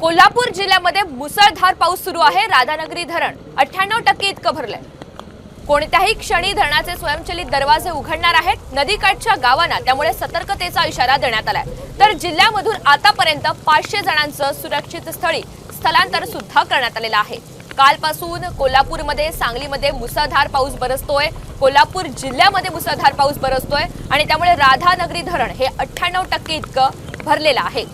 कोल्हापूर जिल्ह्यामध्ये मुसळधार पाऊस सुरू आहे. राधानगरी धरण अठ्ठ्याण्णव टक्के इतकं भरलंय. कोणत्याही क्षणी धरणाचे स्वयंचलित दरवाजे उघडणार आहेत. नदीकाठच्या गावांना त्यामुळे सतर्कतेचा इशारा देण्यात आलाय. तर जिल्ह्यामधून आतापर्यंत पाचशे जणांचं सुरक्षित स्थळी स्थलांतर सुद्धा करण्यात आलेलं आहे. कालपासून कोल्हापूरमध्ये सांगलीमध्ये मुसळधार पाऊस बरसतोय. कोल्हापूर जिल्ह्यामध्ये मुसळधार पाऊस बरसतोय. आणि त्यामुळे राधानगरी धरण हे अठ्ठ्याण्णव टक्के इतकं भरलेलं आहे.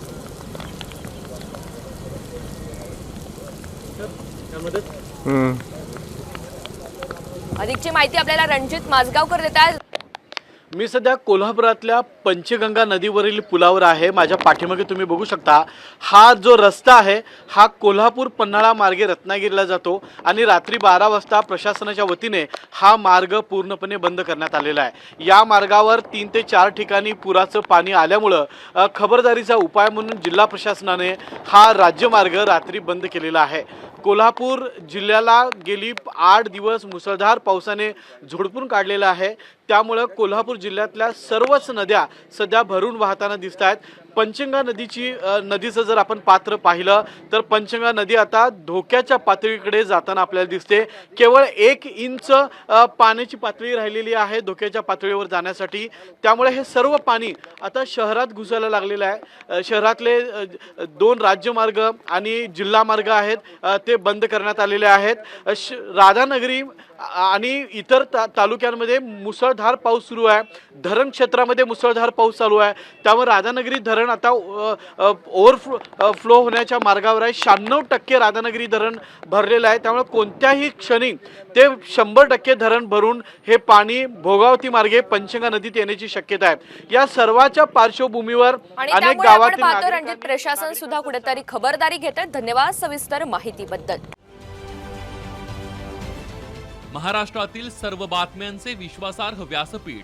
अधिकची माहिती आपल्याला रणजित माजगावकर देत आहेत. मी सध्या कोल्हापुरातल्या पंचगंगा नदीवरील पुलावर आहे. माझ्या पाठीमागे तुम्ही बघू शकता. हा जो रस्ता आहे हा कोल्हापूर पन्हाळा मार्गे रत्नागिरीला जातो आणि रात्री बारा वाजता प्रशासनाच्या वतीने हा मार्ग पूर्णपणे बंद करण्यात आलेला आहे. या मार्गावर तीन ते चार ठिकाणी पुराचं पाणी आल्यामुळं खबरदारीचा उपाय म्हणून जिल्हा प्रशासनाने हा राज्यमार्ग रात्री बंद केलेला आहे. कोल्हापूर जिल्ह्याला गेली आठ दिवस मुसळधार पावसाने झोडपून काढलेला आहे. त्यामुळं कोल्हापूर जिल्ह्यातल्या सर्वच नद्या सध्या भरून वाहताना दिसत आहेत. पंचगंगा नदीची नदीचं जर आपण पात्र पाहिलं तर पंचगंगा नदी आता धोक्याच्या पातळीकडे जाताना आपल्याला दिसते. केवळ एक इंच पाण्याची पातळी राहिलेली आहे धोक्याच्या पातळीवर जाण्यासाठी. त्यामुळे हे सर्व पाणी आता शहरात घुसायला लागलेलं आहे. शहरातले दोन राज्यमार्ग आणि जिल्हा मार्ग आहेत ते बंद करण्यात आलेले आहेत. श- राधानगरी आणि इतर ता तालुक्यांमध्ये मुसळधार पाऊस सुरू आहे. धरण क्षेत्रामध्ये मुसळधार पाऊस चालू आहे. त्यामुळे राधानगरी धरण आता ओव्हरफ्लो फ्लो होण्याच्या मार्गावर आहे. शहाण्णव टक्के राधानगरी धरण भरलेलं आहे. त्यामुळे कोणत्याही क्षणी ते शंभर टक्के धरण भरून हे पाणी भोगावती मार्गे पंचगंगा नदीत येण्याची शक्यता आहे. या सर्वाच्या पार्श्वभूमीवर अनेक गावातील रणजित प्रशासन सुद्धा कुठेतरी खबरदारी घेत आहे. धन्यवाद सविस्तर माहितीबद्दल. महाराष्ट्रातील सर्व बातम्यांचे विश्वासार्ह व्यासपीठ.